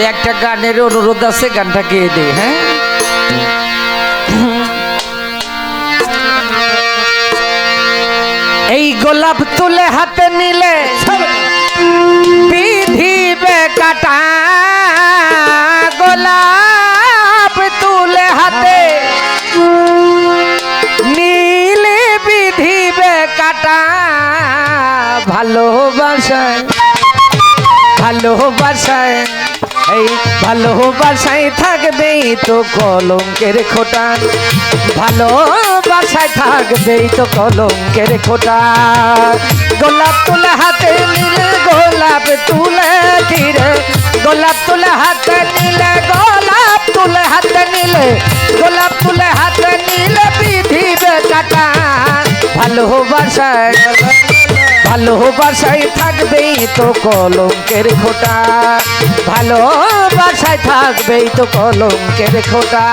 ওই একটা গানের অনুরোধ আছে, গানটা গেয়ে দে হ্যাঁ? এই গোলাপ তুলে হাতে নিলে বিধিবে কাটা গোলাপ তুলে হাতে নীলে বিধিবে কাটা ভালোবাসায় ভালোবাসায়। এই ভালোবাসায় থাকবেই তো কলঙ্কের খোটা। ভালোবাসায় থাকবেই তো কলঙ্কের খোটা। গোলাপ তুলে হাতে নিলে, গোলাপ তুলে ধীরে গোলাপ তুলে হাতে নিলে, গোলাপ তুলে হাতে নিলে। গোলাপ তুলে হাতে নিলে বিধিবে কাটা। ভালোবাসায় ভালোবাসায় থাকবে তো কলঙ্কের খোটা। ভালোবাসায় থাকবে তো কলঙ্কের খোটা।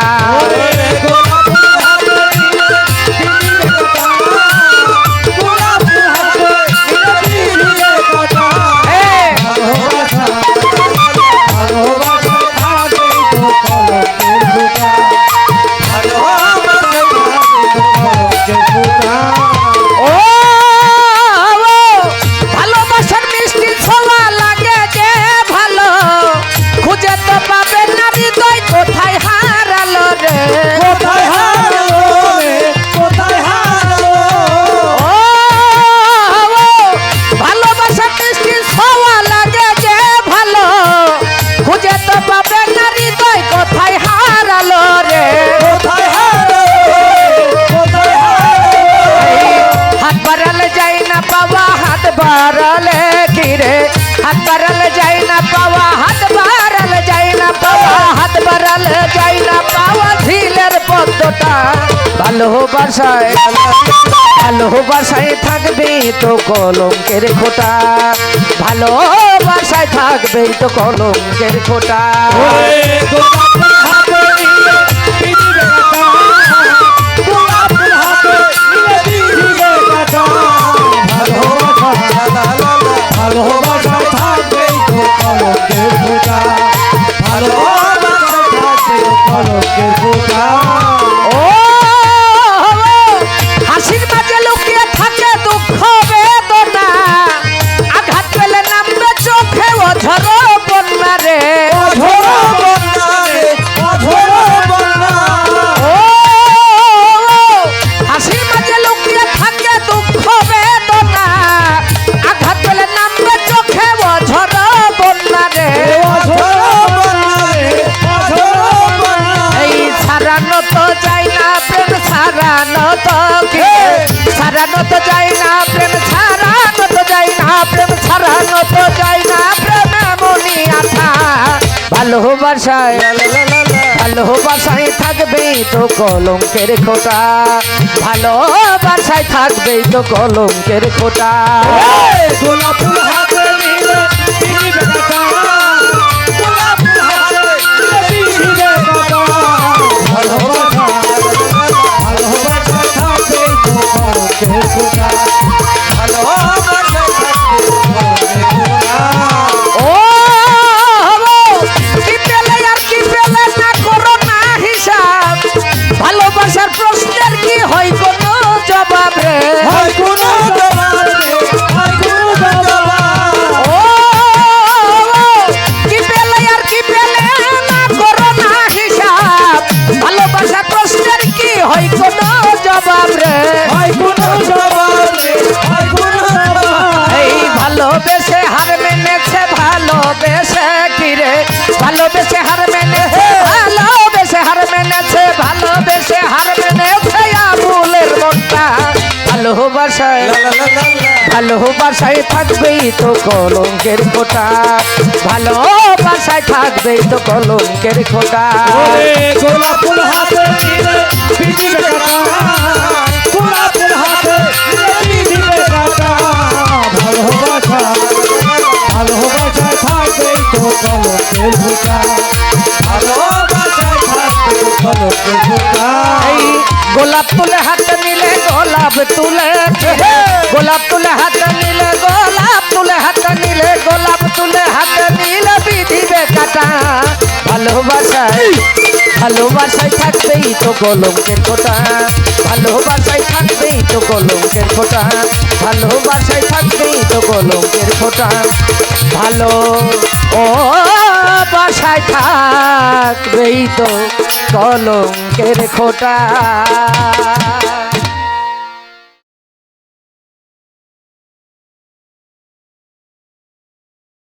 ভালোবাসায় ভালোবাসায় থাকবে তো কলঙ্কের খোটা ভালোবাসায় থাকবে তো কলঙ্কের খোটা সারানো তো কি সারানো তো যাই না প্রেম সারানো তো যাই না প্রেম সারানো তো যাই না প্রেম মনি আঠা ভালোবাসায় ভালোবাসায় থাকবেই তো কলঙ্কের খোটা। ভালোবাসায় থাকবেই তো কলঙ্কের খোটা। গোলাপ ফুল জবাব রে। এই ভালোবেসে হার মেনেছে ভালোবেসে কিরে ভালোবেসে হার মেনেছে ভালোবাসায়। ভালোবাসায় থাকবেই তো কলঙ্কের খোটা ভালোবাসায় থাকবেই তো কলঙ্কের খোটা গোলাপ ফুল হাতে গোলাপ ফুল হাতে ভালোবাসা ভালোবাসা থাকবে তো ফোঁটা। ভালোবাসা এই গোলাপ তুলে হাতে নিলে গোলাপ তুলে গোলাপ তুলে হাতে নিলে গোলাপ তুলে হাতে নিলে গোলাপ তুলে হাতে নিলে বিধিবে কাটা। ভালোবাসায় ভালোবাসায় থাকবেই তো কলঙ্কের ফোটা। ভালোবাসায় থাকবেই তো কলঙ্কের ফোটা। ভালোবাসায় থাকবেই তো কলঙ্কের ফোটা। ভালো ও বাসায় থাকবেই তো কলঙ্কের খোটা।